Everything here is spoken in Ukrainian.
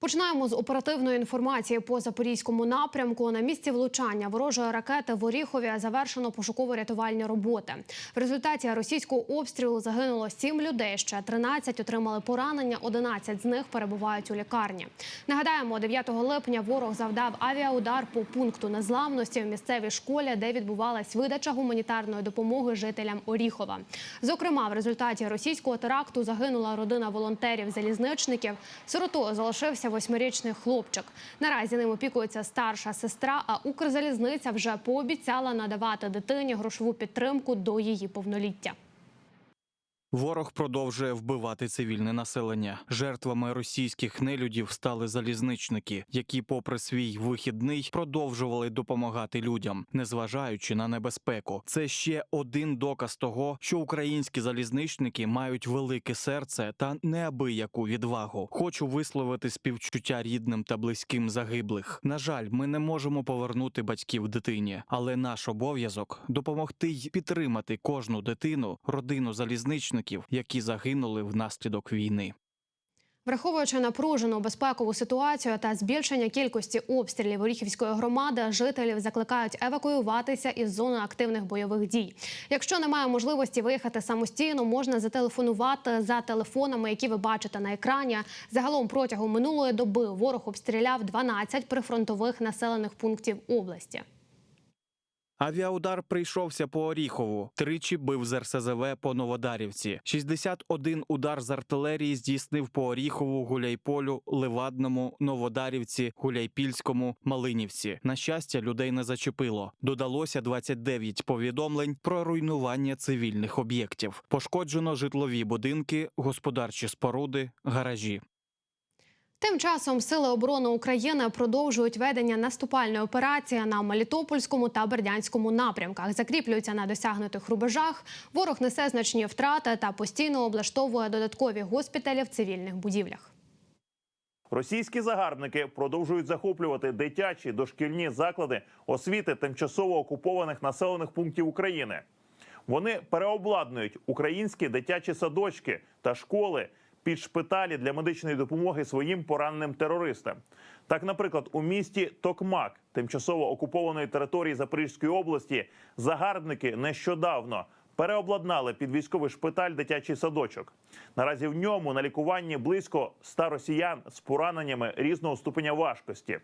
Починаємо з оперативної інформації по запорізькому напрямку. На місці влучання ворожої ракети в Оріхові завершено пошуково-рятувальні роботи. В результаті російського обстрілу загинуло 7 людей. Ще 13 отримали поранення. 11 з них перебувають у лікарні. Нагадаємо, 9 липня ворог завдав авіаудар по пункту незламності в місцевій школі, де відбувалась видача гуманітарної допомоги жителям Оріхова. Зокрема, в результаті російського теракту загинула родина волонтерів-залізничників. Сиротою залишився восьмирічний хлопчик. Наразі ним опікується старша сестра. А Укрзалізниця вже пообіцяла надавати дитині грошову підтримку до її повноліття. Ворог продовжує вбивати цивільне населення. Жертвами російських нелюдів стали залізничники, які, попри свій вихідний, продовжували допомагати людям, незважаючи на небезпеку. Це ще один доказ того, що українські залізничники мають велике серце та неабияку відвагу. Хочу висловити співчуття рідним та близьким загиблих. На жаль, ми не можемо повернути батьків дитині, але наш обов'язок допомогти й підтримати кожну дитину, родину залізничників, які загинули внаслідок війни. Враховуючи напружену безпекову ситуацію та збільшення кількості обстрілів Оріхівської громади, жителів закликають евакуюватися із зони активних бойових дій. Якщо немає можливості виїхати самостійно, можна зателефонувати за телефонами, які ви бачите на екрані. Загалом протягом минулої доби ворог обстріляв 12 прифронтових населених пунктів області. Авіаудар прийшовся по Оріхову. Тричі бив з РСЗВ по Новодарівці. 61 удар з артилерії здійснив по Оріхову, Гуляйполю, Левадному, Новодарівці, Гуляйпільському, Малинівці. На щастя, людей не зачепило. Додалося 29 повідомлень про руйнування цивільних об'єктів. Пошкоджено житлові будинки, господарчі споруди, гаражі. Тим часом Сили оборони України продовжують ведення наступальної операції на Мелітопольському та Бердянському напрямках. Закріплюються на досягнутих рубежах. Ворог несе значні втрати та постійно облаштовує додаткові госпіталі в цивільних будівлях. Російські загарбники продовжують захоплювати дитячі дошкільні заклади освіти тимчасово окупованих населених пунктів України. Вони переобладнують українські дитячі садочки та школи під шпиталі для медичної допомоги своїм пораненим терористам. Так, наприклад, у місті Токмак, тимчасово окупованої території Запорізької області, загарбники нещодавно переобладнали під військовий шпиталь дитячий садочок. Наразі в ньому на лікуванні близько 100 росіян з пораненнями різного ступеня важкості.